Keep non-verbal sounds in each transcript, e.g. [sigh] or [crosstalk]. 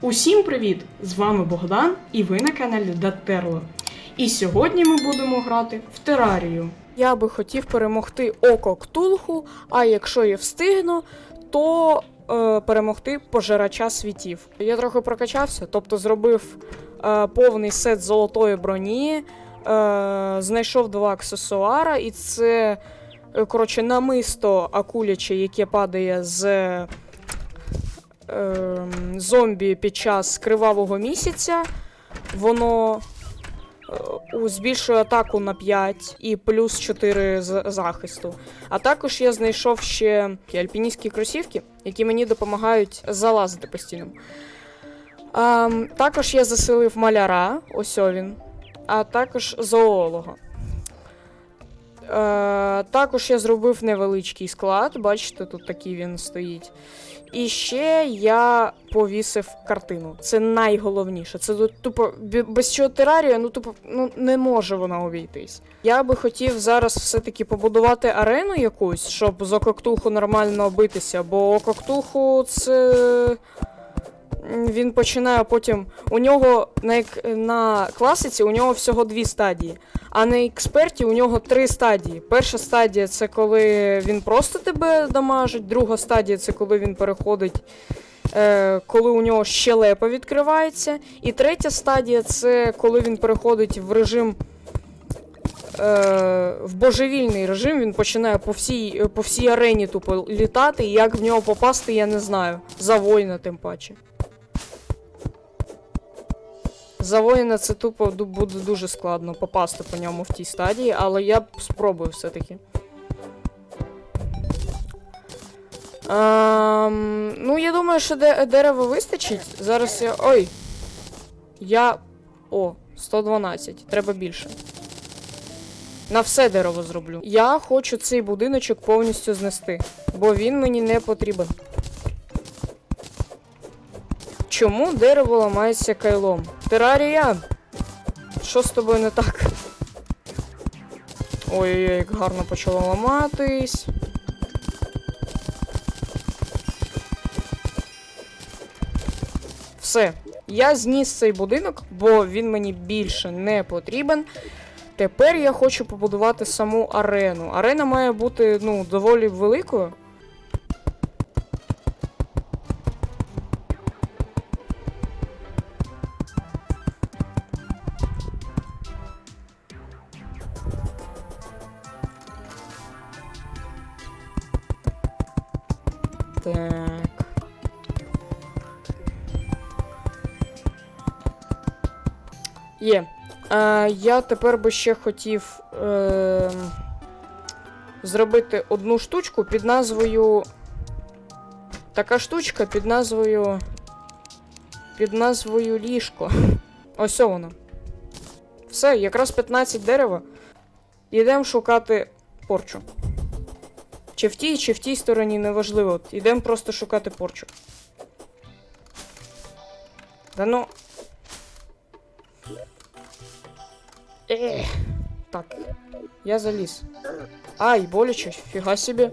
Усім привіт! З вами Богдан і ви на каналі Датерло. І сьогодні ми будемо грати в терарію. Я би хотів перемогти Око Ктулху, а якщо я встигну, то е, перемогти пожирача світів. Я трохи прокачався, тобто зробив е, повний сет золотої броні, е, знайшов два аксесуара, і це е, коротше намисто акуляче, яке падає з ем, зомбі під час кривавого місяця. Воно е, збільшує атаку на 5 і плюс 4 з- захисту. А також я знайшов ще альпіністські кросівки, які мені допомагають залазити постійно. Ем, також я заселив маляра, ось він, а також зоолога. Е, також я зробив невеличкий склад, бачите, тут такий він стоїть. І ще я повісив картину. Це найголовніше. Це тупо без чого терарія, ну тупо ну не може вона увійтись. Я би хотів зараз все-таки побудувати арену якусь, щоб з ококтуху нормально битися, бо ококтуху це. Він починає потім. У нього на, на класиці у нього всього дві стадії. А на експерті у нього три стадії. Перша стадія це коли він просто тебе дамажить, друга стадія це коли він переходить, е, коли у нього щелепа відкривається. І третя стадія це коли він переходить в режим. Е, в божевільний режим він починає по всій, по всій арені тупо літати, і як в нього попасти, я не знаю. За воїна тим паче. За воїна це тупо буде дуже складно попасти по ньому в тій стадії, але я б спробую все-таки. Ем, ну, я думаю, що де- дерева вистачить. Зараз я. Ой! Я. О, 112. Треба більше. На все дерево зроблю. Я хочу цей будиночок повністю знести, бо він мені не потрібен. Чому дерево ламається кайлом? Терарія! Що з тобою не так? Ой-ой-ой, як гарно почало ламатись. Все. Я зніс цей будинок, бо він мені більше не потрібен. Тепер я хочу побудувати саму арену. Арена має бути ну, доволі великою. Є. Е, я тепер би ще хотів е, зробити одну штучку під назвою. Така штучка під назвою. Під назвою ліжко. [laughs] Ось воно. Все, якраз 15 дерева. Йдемо шукати порчу. Чи в тій, чи в тій стороні, неважливо. Йдемо просто шукати порчу. Да ну. Ех. Так. Я заліз. Ай, боляче, фіга собі.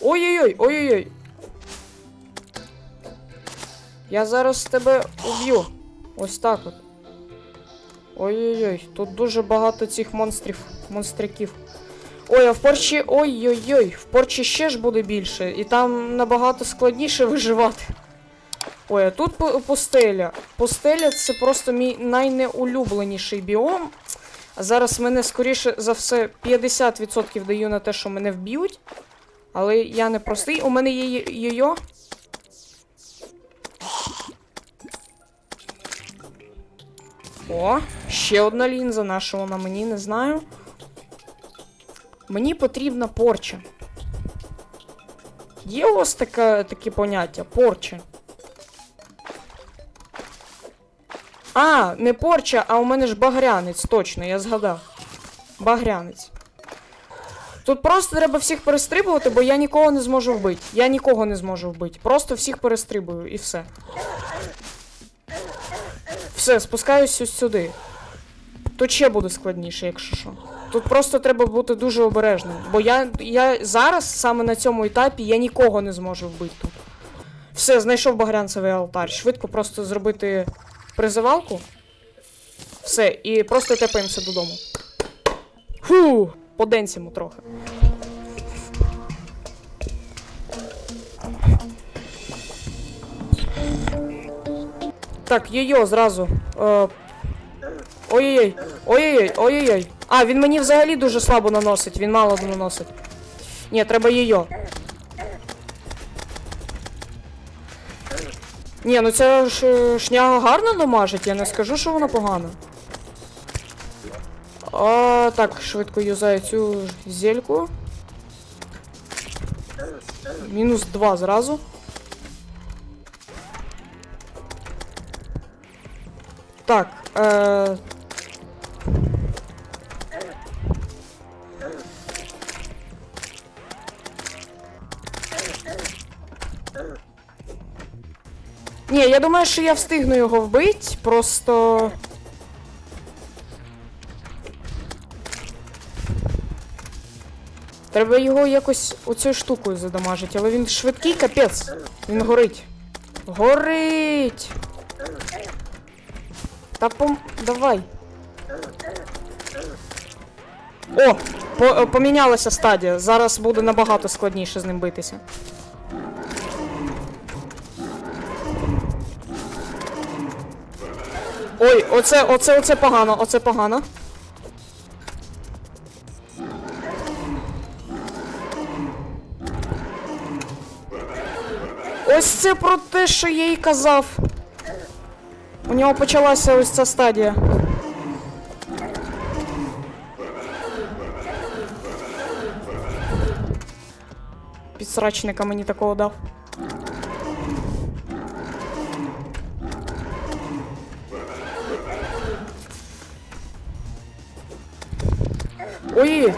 Ой-ой-ой, ой-ой-ой. Я зараз тебе уб'ю. Ось так от. Ой-ой-ой, тут дуже багато цих монстрів, монстряків. Ой, а в порчі. Ой-ой-ой, в порчі ще ж буде більше, і там набагато складніше [laughs] виживати. Ой, а тут пустеля. Пустеля це просто мій найнеулюбленіший біом. Зараз мене, скоріше за все, 50% даю на те, що мене вб'ють. Але я не простий. У мене є йо-йо. О, ще одна лінза, наша вона мені не знаю. Мені потрібна порча. Є вас таке, таке поняття порча? А, не порча, а у мене ж багрянець, точно, я згадав. Багрянець. Тут просто треба всіх перестрибувати, бо я нікого не зможу вбити. Я нікого не зможу вбити. Просто всіх перестрибую і все. Все, спускаюсь ось сюди. Тут ще буде складніше, якщо що. Тут просто треба бути дуже обережним. Бо я, я зараз, саме на цьому етапі, я нікого не зможу вбити тут. Все, знайшов багрянцевий алтар. Швидко просто зробити призивалку. Все, і просто тепаємося додому. Фу! Поденсимо трохи. Так, йо-йо, зразу. Е, Ой-ой-ой, ой-ой-ой, ой-ой-ой. А, він мені взагалі дуже слабо наносить, він мало наносить. Ні, треба йо-йо. Ні, ну ця ж шняга гарно дамажить, я не скажу, що вона погана. А, так, швидко юзаю цю зельку. Мінус 2 зразу. Так, е... Ні, я думаю, що я встигну його вбити, просто. Треба його якось оцею штукою задамажити, але він швидкий капець. Він горить. Горить! Та пом... Давай. О! По помінялася стадія. Зараз буде набагато складніше з ним битися. Ой, оце, оце, оце погано, оце погано. Ось це про те, що я їй казав. У нього почалася ось ця стадія. Підсрачника мені такого дав. Ой!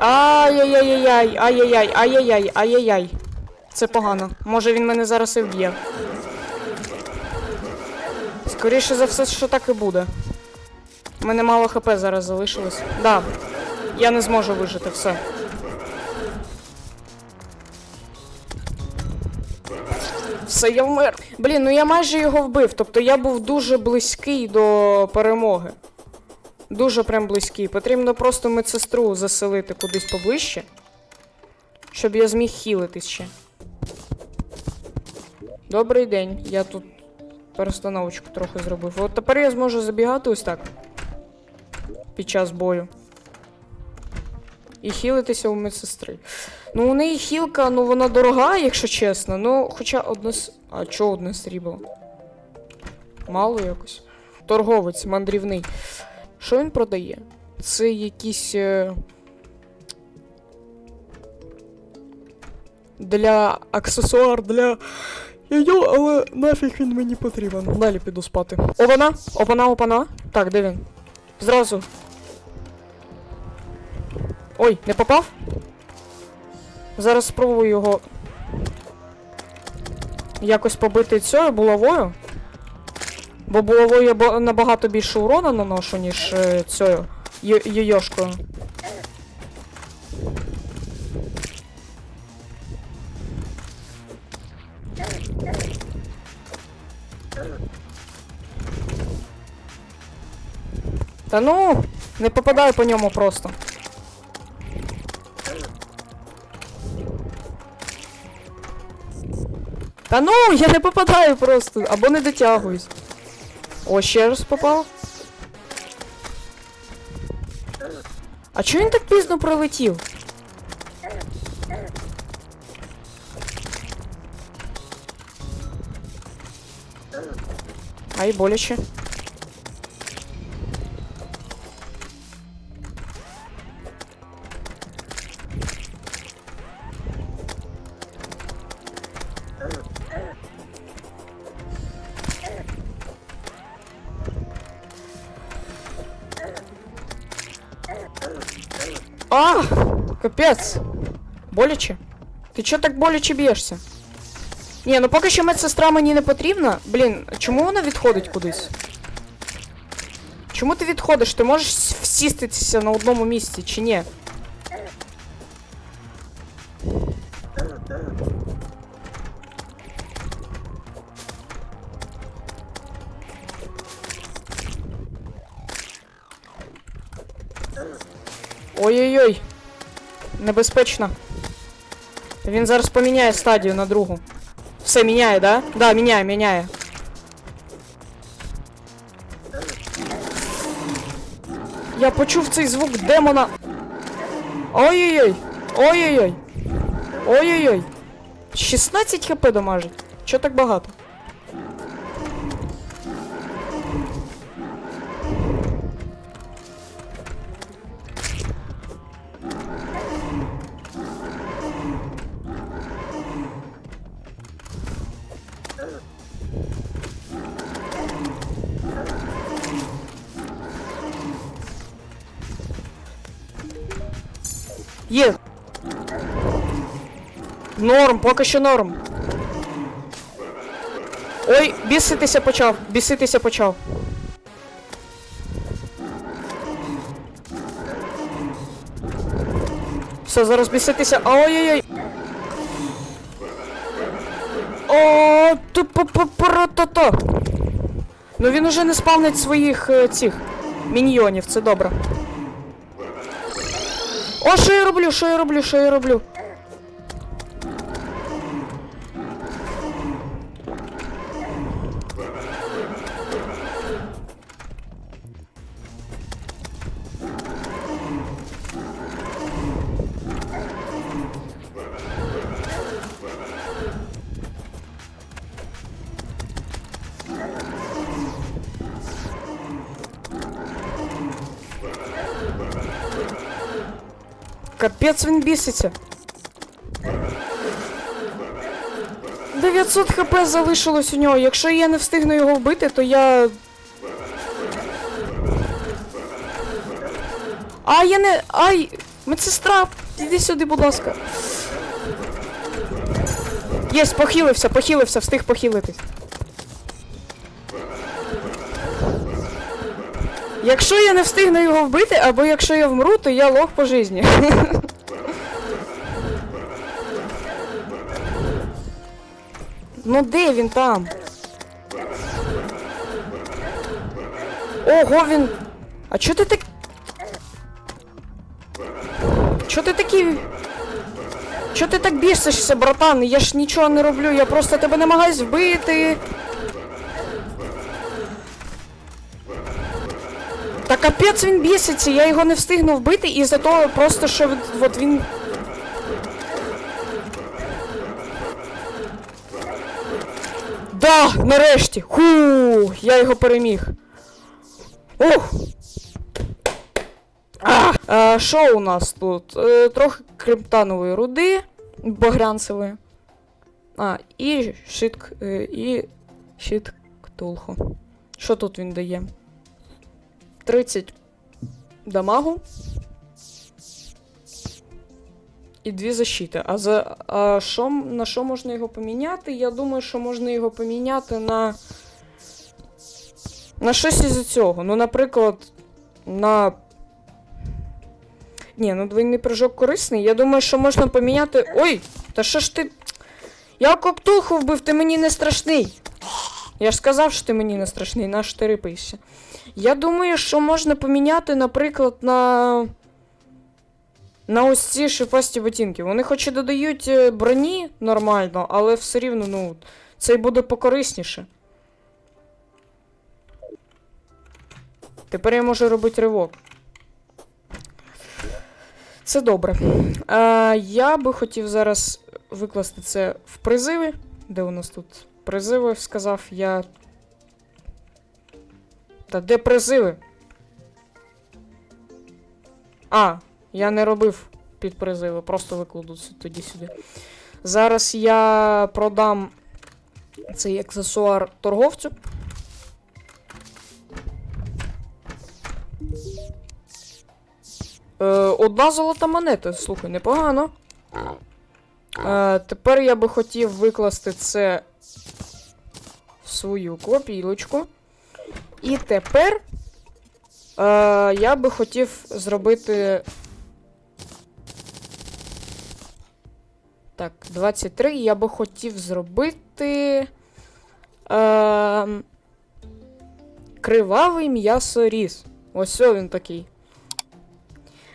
Ай-яй-яй-яй, ай-яй-яй, ай-яй-яй, ай-яй-яй. Це погано. Може він мене зараз і вб'є. Скоріше за все, що так і буде. У мене мало хп зараз залишилось. Да. Я не зможу вижити все. Все, я вмер. Блін, ну я майже його вбив. Тобто я був дуже близький до перемоги. Дуже прям близький. Потрібно просто медсестру заселити кудись поближче. Щоб я зміг хілитись ще. Добрий день. Я тут перестановочку трохи зробив. От тепер я зможу забігати ось так. Під час бою. І хілитися у медсестри. Ну, у неї хілка, ну вона дорога, якщо чесно. Ну, хоча одне. А чого одне срібло? Мало якось. Торговець мандрівний. Що він продає? Це якісь. Е... Для аксесуар для. Йо, але нафіг він мені потрібен. Далі піду спати. Опана! Опана, опана. Так, де він? Зразу. Ой, не попав? Зараз спробую його. Якось побити цією булавою. Бо булавою я набагато більше урона наношу, ніж е, цією йойошкою. Та ну, не попадаю по ньому просто. Та ну, я не попадаю просто, або не дотягуюсь. О, ще раз попав. А чого він так пізно пролетів? Ай, боляче. А! Капець! Боляче? Ти чого так боляче б'єшся? Ні, ну поки що медсестра мені не потрібна. Блін, чому вона відходить кудись? Чому ти відходиш? Ти можеш всіститися на одному місці, чи ні? Ой-ой-ой. Небезпечно. Він зараз поміняє стадію на другу. Все, міняє, да? Да, міняє, міняє. Я почув цей звук демона. Ой-ой-ой. Ой-ой-ой. Ой-ой-ой. 16 хп дамажить. Чо так багато? Норм, поки що норм. Ой, біситися почав, біситися почав. Все, зараз біситися. Ой-ой-ой. О, тупо-по-про-то-то. Ну він уже не спавнить своїх е, цих міньйонів, це добре. О, що я роблю? Що я роблю? Що я роблю? Капець він біситься. 900 хп залишилось у нього. Якщо я не встигну його вбити, то я. А, я не. Ай! Медсестра! Іди сюди, будь ласка. Єс, похилився, похилився, встиг похилитись. Якщо я не встигну його вбити, або якщо я вмру, то я лох по житті. ну де він там? Ого, він. А чо ти так. Чо ти такий. Чо ти так бісишся, братан? Я ж нічого не роблю, я просто тебе намагаюсь вбити. Капець він біситься, я його не встигну вбити із-за того просто, що от він. Да, нарешті! Ху, я його переміг. Ух! А, що у нас тут? Е, трохи криптанової руди, багрянцевої. А, і щит, е, і щит ктулху. Що тут він дає? 30 дамагу. І дві защити. А за а що, на що можна його поміняти? Я думаю, що можна його поміняти на. На щось із цього. Ну, наприклад, на. Ні, ну двойний прыжок корисний. Я думаю, що можна поміняти. Ой! Та що ж ти. Я коптуху вбив, ти мені не страшний. Я ж сказав, що ти мені не страшний, наш ти рипаєшся. Я думаю, що можна поміняти, наприклад, на. На ось ці шипасті ботинки. Вони хоч і додають е, броні нормально, але все рівно, ну, це й буде покорисніше. Тепер я можу робити ривок. Це добре. А, я би хотів зараз викласти це в призиви. Де у нас тут призиви, сказав я. Та де призиви? А, я не робив під призиви, просто викладу це тоді сюди. Зараз я продам цей аксесуар торговцю. Е, одна золота монета, слухай, непогано. Е, тепер я би хотів викласти це в свою копілочку. І тепер я би хотів зробити. Так, 23. Я би хотів зробити. Е, кривавий м'ясоріз. Ось він такий.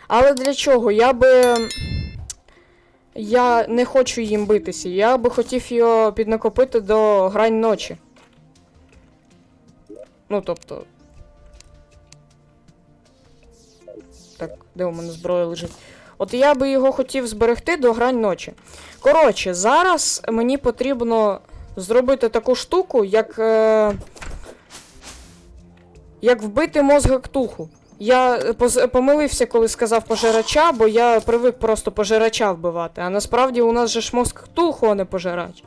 Але для чого? Я би. Я не хочу їм битися. Я би хотів його піднакопити до грань ночі. Ну, тобто. Так, де у мене зброя лежить? От я би його хотів зберегти до грань ночі. Коротше, зараз мені потрібно зробити таку штуку, як. Е... Як вбити мозга ктулху. Я е, помилився, коли сказав пожирача, бо я привик просто пожирача вбивати. А насправді у нас же ж мозг ктулху, а не пожирач.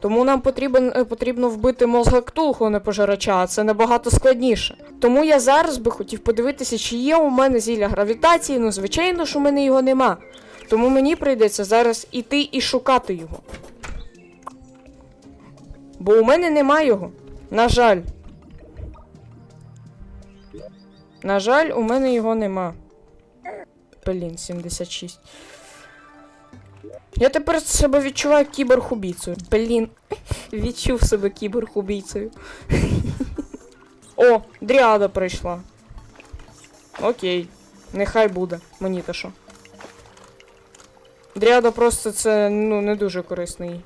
Тому нам потрібен, е, потрібно вбити мозга ктулху, не пожирача, це набагато складніше. Тому я зараз би хотів подивитися, чи є у мене зілля гравітації. Ну, звичайно ж, у мене його нема. Тому мені прийдеться зараз іти і шукати його. Бо у мене нема його. На жаль. На жаль, у мене його нема. Блін, 76. Я тепер себе відчуваю кіберхубійцею. Блін, відчув себе кіберхубійцею. О, дріада прийшла. Окей. Нехай буде. Мені то що. Дріада просто це ну, не дуже корисний.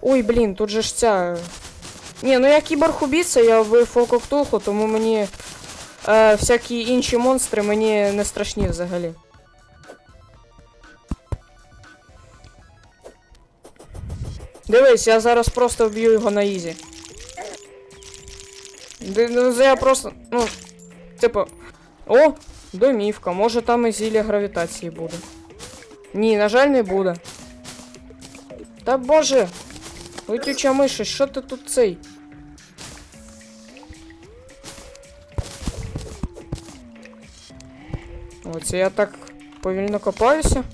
Ой, блін, тут же ж ця. Ні, ну я кіберхубіця, я в фококтуху, тому мені е, всякі інші монстри мені не страшні взагалі. Дивись, я зараз просто вб'ю його на ізі. Ди- Ну, це я просто. Ну. Типу. О! Домівка. Може там і зілля гравітації буде. Ні, на жаль, не буде. Та боже! Летюча миша, що ти тут цей? Оце я так повільно копаюся.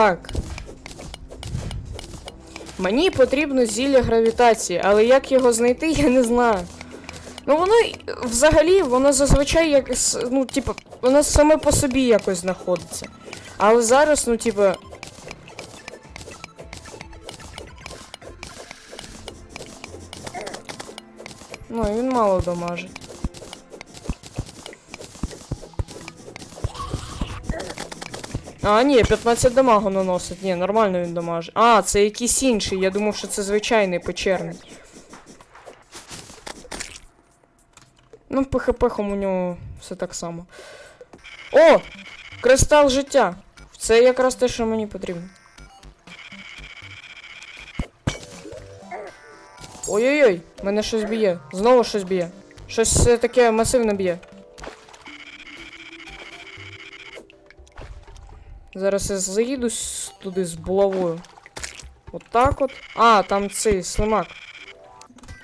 Так. Мені потрібно зілля гравітації, але як його знайти, я не знаю. Ну воно взагалі, воно зазвичай якось, ну, типу, воно саме по собі якось знаходиться. Але зараз, ну, типу. Ну, він мало дамажить. А, ні, 15 дамагу наносить. Ні, нормально він дамажить. А, це якийсь інший. Я думав, що це звичайний печерний. Ну, ПХП у нього все так само. О! Кристал життя! Це якраз те, що мені потрібно. Ой-ой-ой, мене щось б'є. Знову щось б'є. Щось таке масивне б'є. Зараз я заїду туди з булавою. Отак от. А, там цей слимак.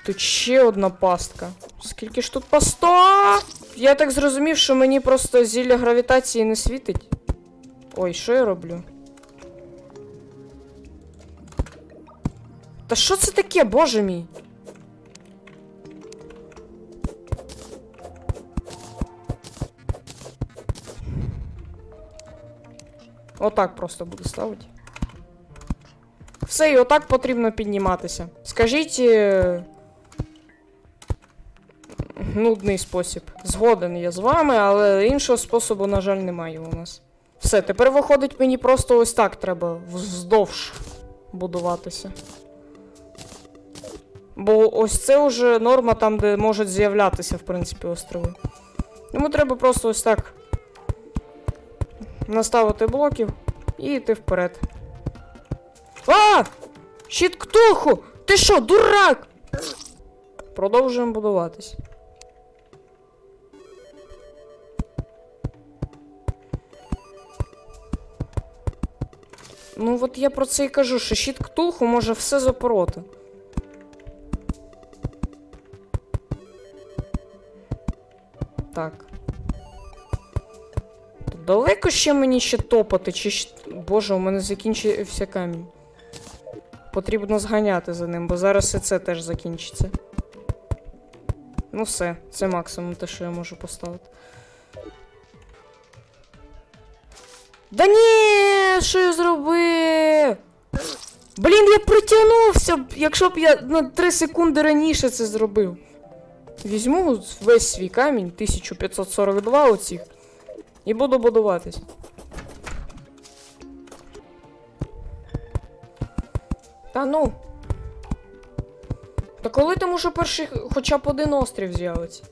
Тут ще одна пастка. Скільки ж тут паста? Я так зрозумів, що мені просто зілля гравітації не світить. Ой, що я роблю? Та що це таке, боже мій? Отак просто буду ставити. Все, і отак потрібно підніматися. Скажіть. е, Нудний спосіб. Згоден я з вами, але іншого способу, на жаль, немає у нас. Все, тепер виходить, мені просто ось так треба вздовж будуватися. Бо ось це вже норма там, де можуть з'являтися, в принципі, острови. Йому треба просто ось так наставити блоків і йти вперед. А! Щит ктулху! Ти що, дурак? Продовжуємо будуватись. Ну от я про це і кажу, що щит ктулху може все запороти. Так. Далеко ще мені ще топати, чи Боже, у мене закінчився камінь. Потрібно зганяти за ним, бо зараз і це теж закінчиться. Ну все, це максимум те, що я можу поставити. Да ні, що я зробив? Блін, я притягнувся, якщо б я на 3 секунди раніше це зробив. Візьму весь свій камінь, 1542 оцих, і буду будуватись. Та ну. Та коли там уже перший хоча б один острів з'явиться?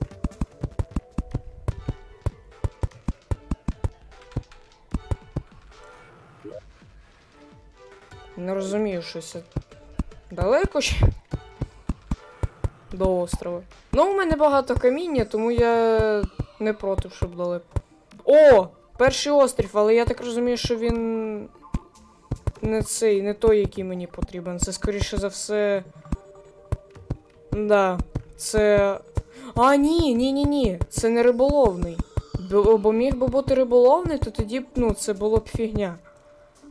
Не розумію, що це далеко ще до острова. Ну, у мене багато каміння, тому я не проти, щоб далеко. О! Перший острів, але я так розумію, що він не цей, не той, який мені потрібен. Це скоріше за все. Да, це. А, ні, ні, ні, ні. Це не риболовний. Бо, бо міг би бути риболовний, то тоді б, ну, це було б фігня.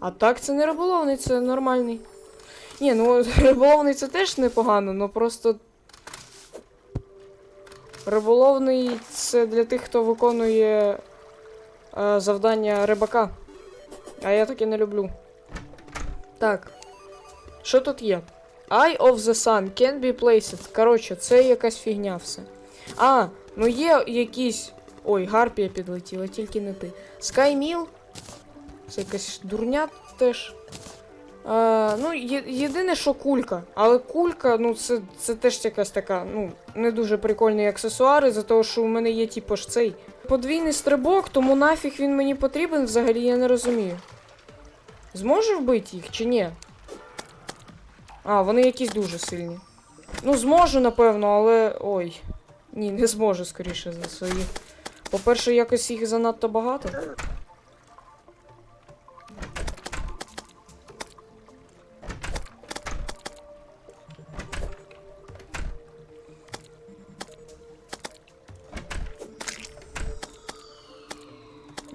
А так це не риболовний, це нормальний. Ні, ну [laughs] риболовний це теж непогано, но просто. Риболовний це для тих, хто виконує завдання рибака. А я таке не люблю. Так. Що тут є? Eye of the Sun can be placed. Коротше, це якась фігня все. А, ну є якісь. Ой, гарпія підлетіла, тільки не ти. Sky Це якась дурня теж. А, ну, є, єдине, що кулька. Але кулька, ну, це, це теж якась така, ну, не дуже прикольний аксесуар, із-за того, що у мене є, типу, ж цей подвійний стрибок, тому нафіг він мені потрібен взагалі, я не розумію. Зможу вбити їх чи ні? А, вони якісь дуже сильні. Ну, зможу, напевно, але. Ой. Ні, не зможу, скоріше за свої. По-перше, якось їх занадто багато.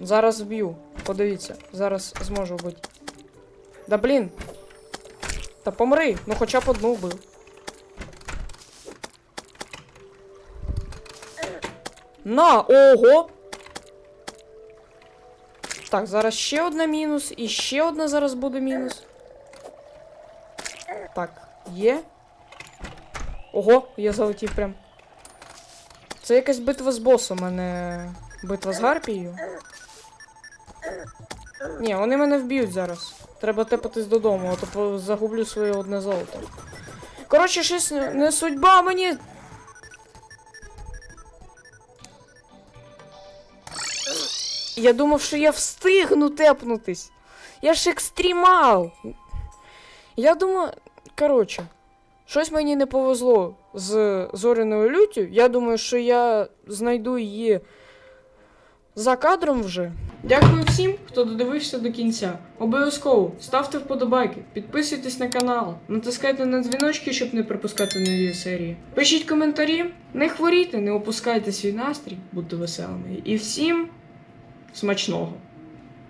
Зараз вб'ю. Подивіться, зараз зможу вбити. Да блін. Та помри, ну хоча б одну вбив. На, ого! Так, зараз ще одна мінус, і ще одна зараз буде мінус. Так, є. Ого, я залетів прям. Це якась битва з босом, а не битва з гарпією. Ні, вони мене вб'ють зараз. Треба тепатись додому, а то загублю своє одне золото. Коротше, щось не, судьба мені. Я думав, що я встигну тепнутись. Я ж екстремал. Я думаю, коротше, щось мені не повезло з зоряною люттю. Я думаю, що я знайду її за кадром вже. Дякую всім, хто додивився до кінця. Обов'язково ставте вподобайки, підписуйтесь на канал, натискайте на дзвіночки, щоб не пропускати нові серії. Пишіть коментарі, не хворійте, не опускайте свій настрій, будьте веселими. І всім смачного!